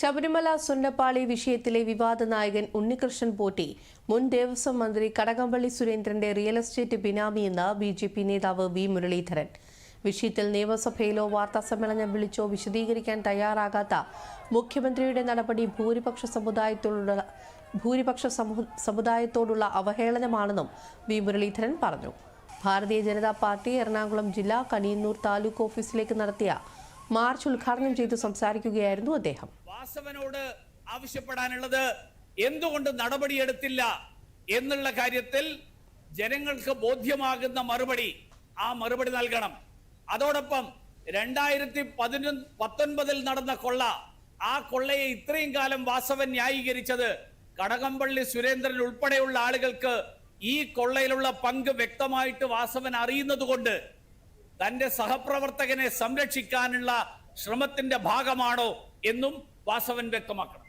ശബരിമല സുണ്ടപ്പാളി വിഷയത്തിലെ വിവാദ നായകൻ ഉണ്ണികൃഷ്ണൻ പോറ്റി മുൻ ദേവസ്വം മന്ത്രി കടകംപള്ളി സുരേന്ദ്രന്റെ റിയൽ എസ്റ്റേറ്റ് ബിനാമിയെന്ന് ബി ജെ പി നേതാവ് വി മുരളീധരൻ. വിഷയത്തിൽ നിയമസഭയിലോ വാർത്താസമ്മേളനം വിളിച്ചോ വിശദീകരിക്കാൻ തയ്യാറാകാത്ത മുഖ്യമന്ത്രിയുടെ നടപടി ഭൂരിപക്ഷ സമുദായത്തോടുള്ള ഭൂരിപക്ഷ സമു- സമുദായത്തോടുള്ള അവഹേളനമാണെന്നും വി മുരളീധരൻ പറഞ്ഞു. ഭാരതീയ ജനതാ പാർട്ടി എറണാകുളം ജില്ലാ കണിയന്നൂർ താലൂക്ക് ഓഫീസിലേക്ക് നടത്തിയ മാർച്ച് ഉദ്ഘാടനം ചെയ്ത് സംസാരിക്കുകയായിരുന്നു അദ്ദേഹം. വാസവനോട് ആവശ്യപ്പെടാനുള്ളത് എന്തുകൊണ്ട് നടപടിയെടുത്തില്ല എന്നുള്ള കാര്യത്തിൽ ജനങ്ങൾക്ക് ബോധ്യമാകുന്ന മറുപടി ആ മറുപടി നൽകണം. അതോടൊപ്പം രണ്ടായിരത്തി പതിനൊന്ന് പത്തൊൻപതിൽ നടന്ന കൊള്ള ആ കൊള്ളയെ ഇത്രയും കാലം വാസവൻ ന്യായീകരിച്ചത് കടകംപള്ളി സുരേന്ദ്രൻ ഉൾപ്പെടെയുള്ള ആളുകൾക്ക് ഈ കൊള്ളയിലുള്ള പങ്ക് വ്യക്തമായിട്ട് വാസവൻ അറിയുന്നത് കൊണ്ട് തന്റെ സഹപ്രവർത്തകനെ സംരക്ഷിക്കാനുള്ള ശ്രമത്തിന്റെ ഭാഗമാണോ എന്നും വാസവൻ വ്യക്തമാക്കണം.